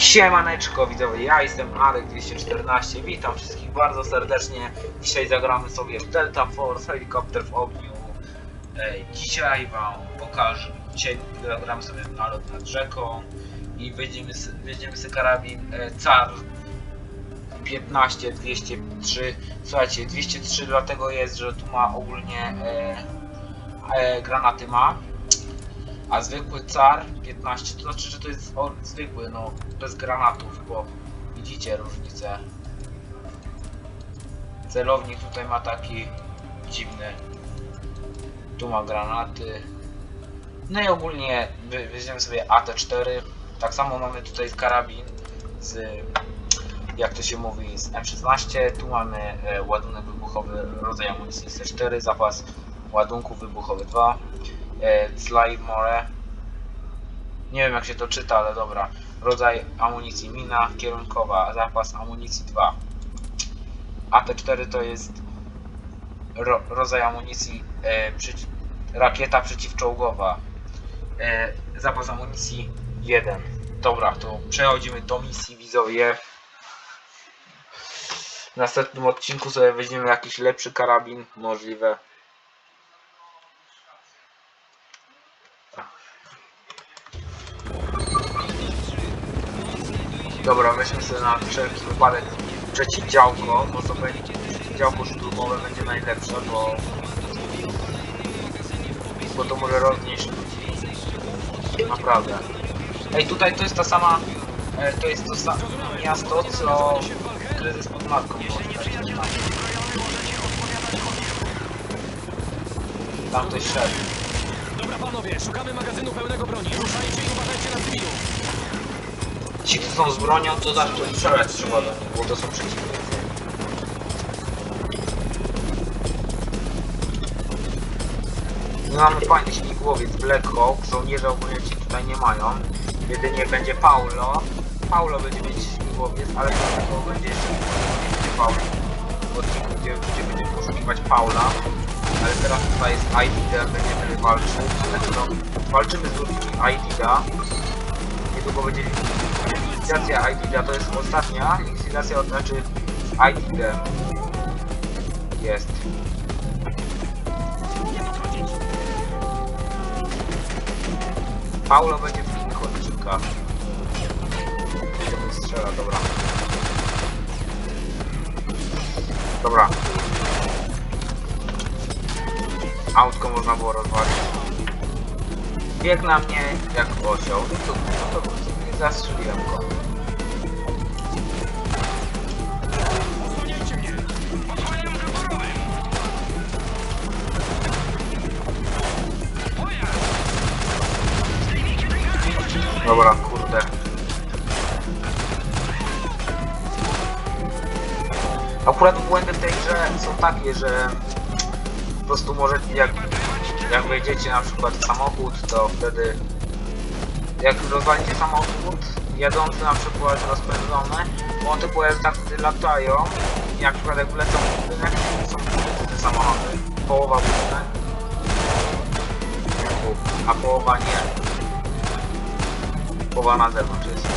Siemaneczko widzowie, ja jestem Alek214, witam wszystkich bardzo serdecznie. Dzisiaj zagramy sobie w Delta Force, helikopter w ogniu. Ej, dzisiaj wam pokażę, dzisiaj zagramy sobie w nalot nad rzeką i s- będziemy sobie karabin e, CAR 15 203 Słuchajcie, 203 dlatego jest, że tu ma ogólnie e, e, granaty ma a zwykły car 15 to znaczy, że to jest zwykły, no bez granatów, bo widzicie różnicę. Celownik tutaj ma taki dziwny. Tu ma granaty. No i ogólnie weźmiemy sobie AT4. Tak samo mamy tutaj karabin z jak to się mówi z M16. Tu mamy e, ładunek wybuchowy rodzaj amunicji C4, zapas ładunków wybuchowy 2 e, Slymore. Nie wiem jak się to czyta, ale dobra. Rodzaj amunicji mina kierunkowa, zapas amunicji 2. AT4 to jest ro, rodzaj amunicji e, rakieta przeciwczołgowa. E, zapas amunicji 1. Dobra, to przechodzimy do misji widzowie. W następnym odcinku sobie weźmiemy jakiś lepszy karabin możliwe. Dobra, weźmy sobie na wszelki wypadek przeciwdziałko, bo to będzie przeciwdziałko szturmowe będzie najlepsze, bo bo to może roznieść ludzi. Naprawdę. Ej, tutaj to jest ta sama e, to jest to samo miasto, co kryzys pod czekajcie, Tam, tam ktoś szedł. Dobra panowie, szukamy magazynu pełnego broni. Ruszajcie i uważajcie na cywilów. Ci, którzy są z bronią, to zawsze strzelać trzeba nich, bo to są przeciwnicy. My mamy fajny śmigłowiec Black Hawk, żołnierze ogólnie ci tutaj nie mają. Jedynie będzie Paulo. Paulo będzie mieć śmigłowiec, ale do tego będzie jeszcze będzie Paulo. W odcinku, gdzie, gdzie będziemy poszukiwać Paula. Ale teraz tutaj jest IDD, będziemy walczyć. Znaczy no, walczymy z ludźmi IDD. Niedługo będzie likwidacja IDD, to jest ostatnia likwidacja, to znaczy IDD. Jest. Paulo będzie w odcinkach. Będziemy strzela, dobra. Dobra. Autko można było rozwalić. Biegł na mnie jak osioł. No to, no to nie zastrzeliłem go. Dobra, kurde. Akurat błędy w tej grze są takie, że po prostu może jak, jak wejdziecie na przykład w samochód, to wtedy jak rozwalicie samochód jadący na przykład rozpędzony, bo te pojazdy tak latają i na przykład jak wlecą w budynek, są budynek te samochody. Połowa budynek, a połowa nie połowa na zewnątrz jest.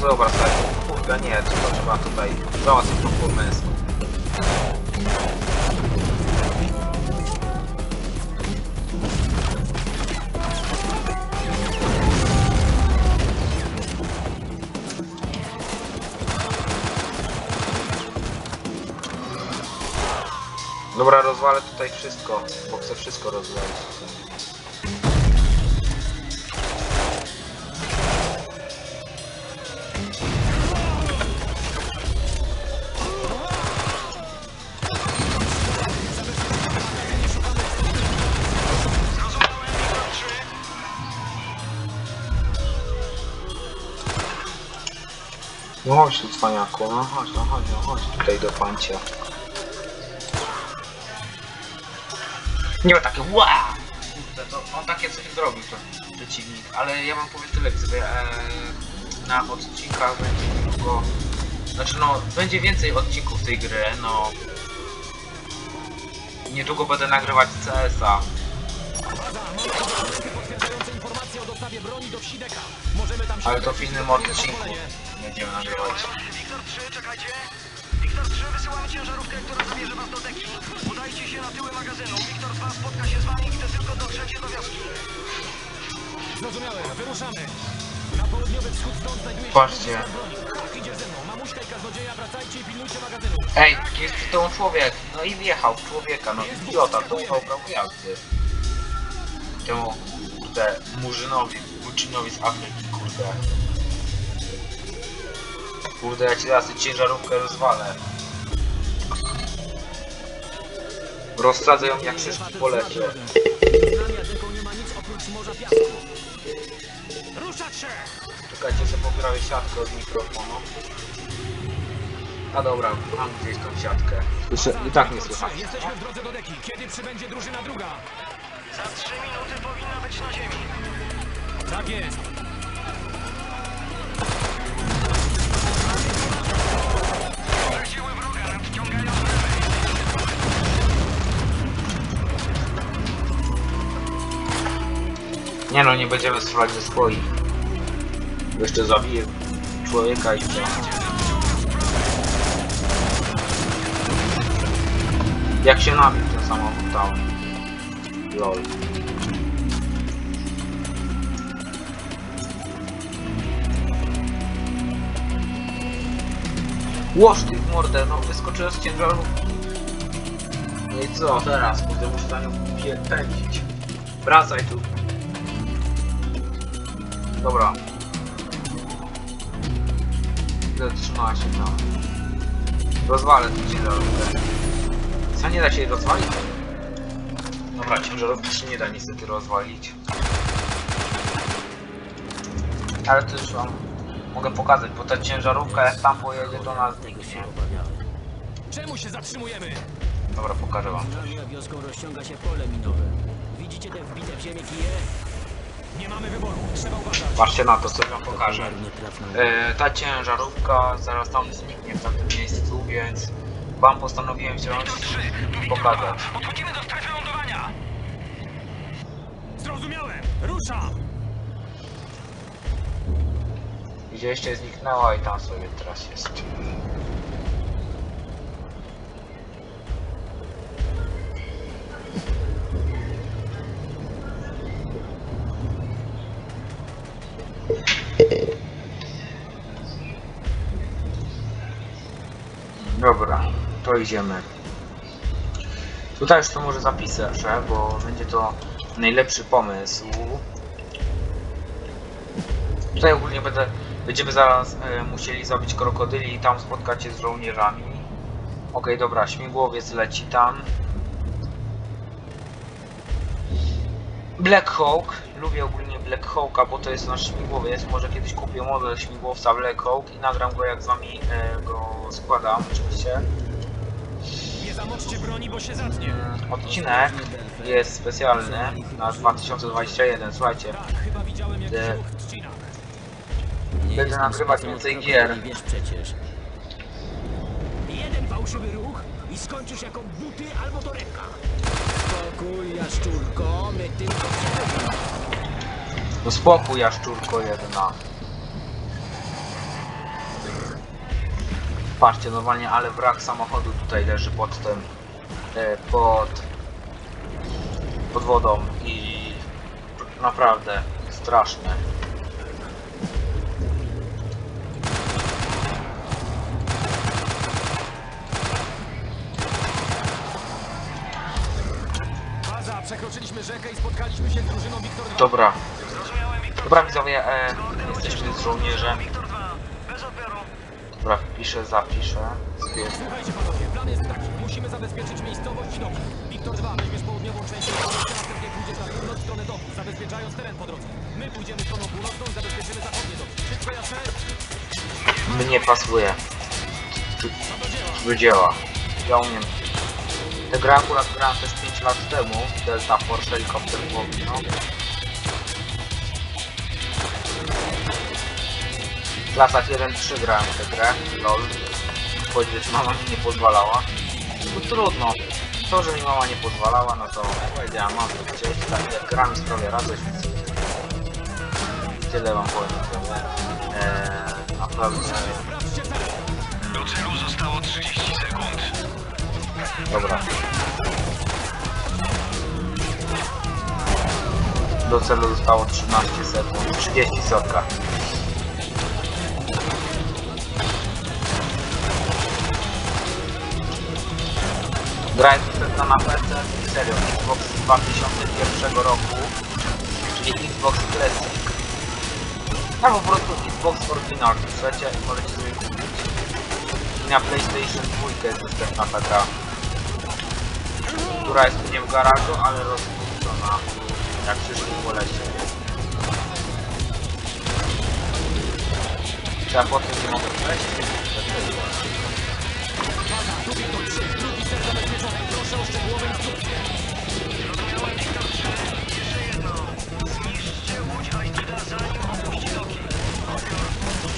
Dobra, stary, kurde, nie, to trzeba tutaj załatwić po Dobra, rozwalę tutaj wszystko, bo chcę wszystko rozwalić. No chodź tu cwaniaku, no chodź, no chodź, no chodź tutaj do pancia. Nie ma takie ła! Kurde, to on takie coś zrobił ten przeciwnik, ale ja wam powiem tyle, sobie e, na odcinkach będzie niedługo, znaczy no, będzie więcej odcinków tej gry, no. Niedługo będę nagrywać CS-a. Ale to w innym odcinku będziemy nagrywać. Wiktor 3, czekajcie. Wiktor 3, wysyłamy ciężarówkę, która zabierze was do deki. Udajcie się na tyły magazynu. Wiktor 2 spotka się z wami, gdy tylko dotrzecie do wioski. Zrozumiałem, wyruszamy. Na południowy wschód stąd znajduje się Patrzcie. drugi sklep broni. Tak, idziesz ze mną. Mamuśka i kaznodzieja, wracajcie i pilnujcie magazynu. Ej, jest tą człowiek. No i wjechał w człowieka, no idiota, to ufał prawo jazdy. Temu, kurde, murzynowi, murzynowi z Afryki, kurde. Kurde, ja ci zaraz tę ciężarówkę rozwalę. Rozsadzę ją jak szyszki po się! Czekajcie, sobie poprawię siatkę od mikrofonu. A dobra, mam gdzieś tą siatkę. Słyszę, i tak nie słychać. 3, Jesteśmy w drodze do deki. Kiedy przybędzie drużyna druga? Za 3 minuty powinna być na ziemi. Tak jest. Nie no, nie będziemy strzelać ze swoich. Jeszcze zabiję człowieka i co. Jak się nabił ten samochód tam. Lol. Łoż ty w mordę, no wyskoczyłem z ciężarówki. No i co teraz? Kurde, muszę za nią pędzić. Wracaj tu. Dobra. Zatrzymała się tam. Rozwalę tę ciężarówkę. Co, nie da się jej rozwalić? Dobra, ciężarówki się nie da niestety rozwalić. Ale to już wam mogę pokazać, bo ta ciężarówka jak tam pojedzie to nas zniknie. Czemu się zatrzymujemy? Dobra, pokażę wam. Wioską rozciąga się pole minowe. Widzicie te wbite w ziemię kije? Nie mamy wyboru. Trzeba uważać. Patrzcie na to, co wam pokażę. E, ta ciężarówka zaraz tam zniknie w tamtym miejscu, więc wam postanowiłem wziąć i pokazać. Podchodzimy do strefy lądowania. Zrozumiałem. Ruszam. Widzieliście, zniknęła i tam sobie teraz jest. Dobra, to idziemy. Tutaj już to może zapiszę, bo będzie to najlepszy pomysł. Tutaj ogólnie będę, będziemy zaraz e, musieli zabić krokodyli i tam spotkać się z żołnierzami. Okej, dobra, śmigłowiec leci tam. Black Hawk. Lubię ogólnie Black Hawka, bo to jest nasz śmigłowiec. Może kiedyś kupię model śmigłowca Black Hawk i nagram go jak z wami e, go składam, oczywiście. Nie zamoczcie broni, bo się zatnie. Mm, Odcinek jest specjalny na 2021. Słuchajcie, Tak, chyba widziałem w trzcinach. Nie będę nagrywać więcej gier. Wiesz przecież. Jeden fałszywy ruch i skończysz jako buty albo torebka. Spokój, jaszczurko, my tylko. No spokój, jaszczurko jedna. Patrzcie, normalnie, ale wrak samochodu tutaj leży pod tym, e, pod, pod wodą i naprawdę straszne. Baza, przekroczyliśmy rzekę i spotkaliśmy się z drużyną Wiktor 2. Dobra, dobra widzowie, e, jesteśmy z żołnierzem. Wiktor 2, bez odbioru. Dobra, wpiszę, zapiszę. Słuchajcie panowie, plan jest taki. Musimy zabezpieczyć miejscowość. Wiktor 2, weźmiesz południową część miejscowości, a następnie pójdziesz na północ w stronę zabezpieczając teren po drodze. My pójdziemy stroną północną i zabezpieczymy zachodnie. Wszystko jasne? Mnie pasuje. No do dzieła. do dzieła. Ja umiem. Tę grę akurat grałem też 5 lat temu. Delta Force Helikopter Głowi, no. W latach 1-3 grałem w tę grę, lol. Choć mama mi nie pozwalała. No trudno. To, że mi mama nie pozwalała, no to powiedziałam, mam to chcieć, tak jak gram i sprawia radość, więc tyle wam powiem. Eee, naprawdę. Do celu zostało 30 sekund. Dobra. Do celu zostało 13 sekund. 30 sotka. Gra jest dostępna na PC serio Xbox z 2001 roku, czyli Xbox Classic. No po prostu Xbox Original, słuchajcie, możecie sobie kupić. I na PlayStation 2 jest dostępna taka która jest nie w garażu, ale rozpuszczona, jak przyszli po lesie. Czy ja potem nie mogę przejść?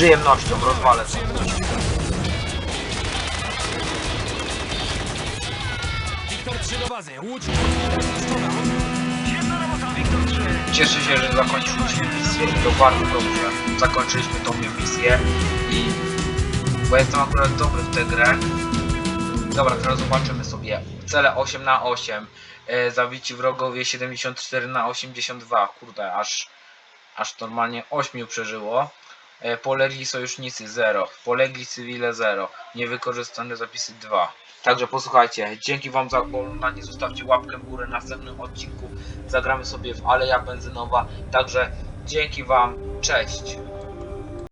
Przyjemnością rozwalę to. Przyjemności. Wiktor 3 do bazy. Łódź zniszczona. Świetna robota, Wiktor 3. Cieszę się, że zakończyliśmy misję i to bardzo dobrze. Zakończyliśmy tą misję i... Bo jestem akurat dobry w tę grę. Dobra, teraz zobaczymy sobie. Cele 8 na 8 e, Zabici wrogowie 74 na 82 Kurde, aż... Aż normalnie 8 przeżyło. E, Polegli sojusznicy 0. Polegli cywile 0. Niewykorzystane zapisy 2. Także posłuchajcie, dzięki wam za oglądanie, zostawcie łapkę w górę, w następnym odcinku zagramy sobie w Aleja Benzynowa, także dzięki wam, cześć!